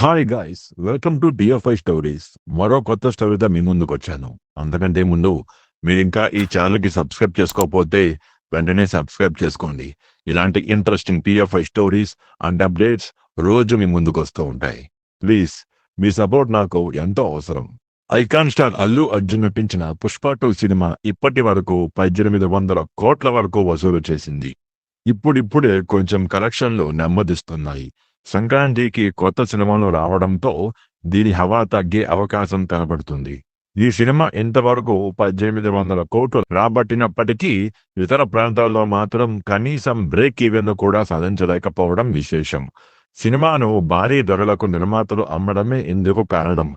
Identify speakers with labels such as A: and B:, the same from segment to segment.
A: Hi guys welcome to TFI stories మరో కొత్త స్టోరీతో మీ ముందుకు వచ్చాను. అంతకంటే ముందు మీరు ఇంకా ఈ ఛానల్కి సబ్స్క్రైబ్ చేసుకోకపోతే వెంటనే సబ్స్క్రైబ్ చేసుకోండి. ఇలాంటి interesting TFI stories and updates రోజు మీ ముందుకు వస్తూ ఉంటాయి. ప్లీజ్ మీ సపోర్ట్ నాకు ఎంతో అవసరం. ఐకాన్ స్టార్ అల్లు అర్జున్ నటించిన పుష్ప టూ సినిమా ఇప్పటి వరకు పద్దెనిమిది వందల కోట్ల వరకు వసూలు చేసింది. ఇప్పుడిప్పుడే కొంచెం కలెక్షన్లు నెమ్మదిస్తున్నాయి. సంక్రాంతికి కొత్త సినిమాలు రావడంతో దీని హవా తగ్గే అవకాశం కనబడుతుంది. ఈ సినిమా ఇంతవరకు పద్దెనిమిది వందల కోట్లు రాబట్టినప్పటికీ ఇతర ప్రాంతాల్లో మాత్రం కనీసం బ్రేక్ ఈవెన్ కూడా సాధించలేకపోవడం విశేషం. సినిమాను భారీ ధరలకు నిర్మాతలు అమ్మడమే ఇందుకు కారణం.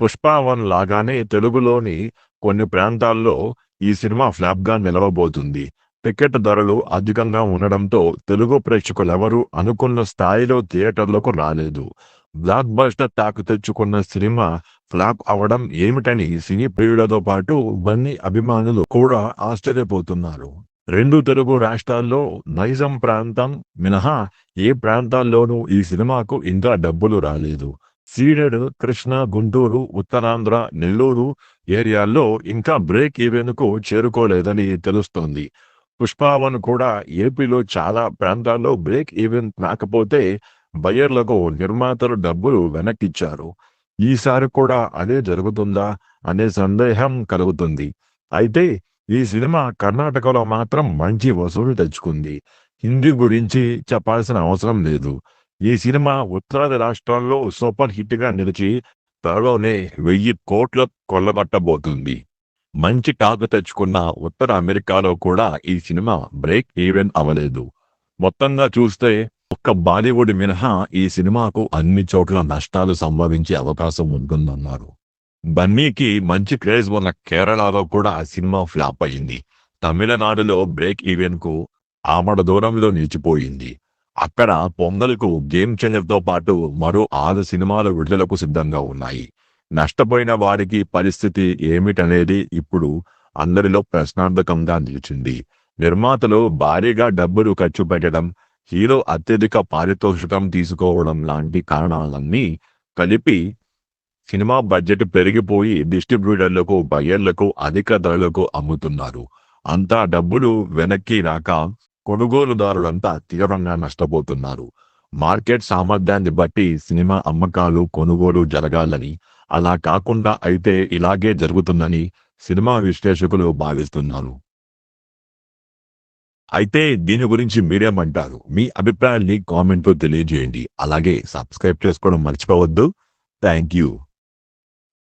A: పుష్ప వన్ లాగానే తెలుగులోని కొన్ని ప్రాంతాల్లో ఈ సినిమా ఫ్లాప్గా నిలవబోతుంది. టికెట్ ధరలు అధికంగా ఉండడంతో తెలుగు ప్రేక్షకులెవరూ అనుకున్న స్థాయిలో థియేటర్లకు రాలేదు. బ్లాక్ బస్టర్ తాకు తెచ్చుకున్న సినిమా ఫ్లాప్ అవడం ఏమిటని సినీ ప్రియులతో పాటు బన్నీ అభిమానులు కూడా ఆశ్చర్యపోతున్నారు. రెండు తెలుగు రాష్ట్రాల్లో నైజం ప్రాంతం మినహా ఏ ప్రాంతాల్లోనూ ఈ సినిమాకు ఇంకా డబ్బులు రాలేదు. సీడెడ్ కృష్ణ గుంటూరు ఉత్తరాంధ్ర నెల్లూరు ఏరియాల్లో ఇంకా బ్రేక్ ఈవెన్కు చేరుకోలేదని తెలుస్తోంది. పుష్పావన్ కూడా ఏపీలో చాలా ప్రాంతాల్లో బ్రేక్ ఈవెన్ రాకపోతే బయర్లకు నిర్మాతలు డబ్బులు వెనక్కిచ్చారు. ఈసారి కూడా అదే జరుగుతుందా అనే సందేహం కలుగుతుంది. అయితే ఈ సినిమా కర్ణాటకలో మాత్రం మంచి వసూలు తెచ్చుకుంది. హిందీ గురించి చెప్పాల్సిన అవసరం లేదు. ఈ సినిమా ఉత్తరాది రాష్ట్రాల్లో సూపర్ హిట్గా నిలిచి త్వరలోనే వెయ్యి కోట్ల కొల్లబట్టబోతుంది మంచి టాక్ తెచ్చుకున్న ఉత్తర అమెరికాలో కూడా ఈ సినిమా బ్రేక్ ఈవెన్ అవ్వలేదు. మొత్తంగా చూస్తే ఒక్క బాలీవుడ్ మినహా ఈ సినిమాకు అన్ని చోట్ల నష్టాలు సంభవించే అవకాశం ఉంటుందన్నారు. బన్నీకి మంచి క్రేజ్ ఉన్న కేరళలో కూడా ఆ సినిమా ఫ్లాప్ అయింది. తమిళనాడులో బ్రేక్ ఈవెన్కు ఆమడ దూరంలో నిలిచిపోయింది. అక్కడ పొంగల్కు గేమ్ చేంజర్ పాటు మరో ఆరు సినిమాలు విడుదలకు సిద్ధంగా ఉన్నాయి. నష్టపోయిన వారికి పరిస్థితి ఏమిటనేది ఇప్పుడు అందరిలో ప్రశ్నార్థకంగా నిలిచింది. నిర్మాతలు భారీగా డబ్బులు ఖర్చు పెట్టడం హీరో అత్యధిక పారితోషికం తీసుకోవడం లాంటి కారణాలన్నీ కలిపి సినిమా బడ్జెట్ పెరిగిపోయి డిస్ట్రిబ్యూటర్లకు బయర్లకు అధిక ధరలకు అమ్ముతున్నారు. అంతా డబ్బులు వెనక్కి రాక కొనుగోలుదారులంతా తీవ్రంగా నష్టపోతున్నారు. మార్కెట్ సామర్థ్యాన్ని బట్టి సినిమా అమ్మకాలు కొనుగోలు జరగాలని అలా కాకుండా అయితే ఇలాగే జరుగుతుందని సినిమా విశ్లేషకులు భావిస్తున్నారు. అయితే దీని గురించి మీరేమంటారు మీ అభిప్రాయాన్ని కామెంట్లో తెలియజేయండి. అలాగే సబ్స్క్రైబ్ చేసుకోవడం మర్చిపోవద్దు. Thank you.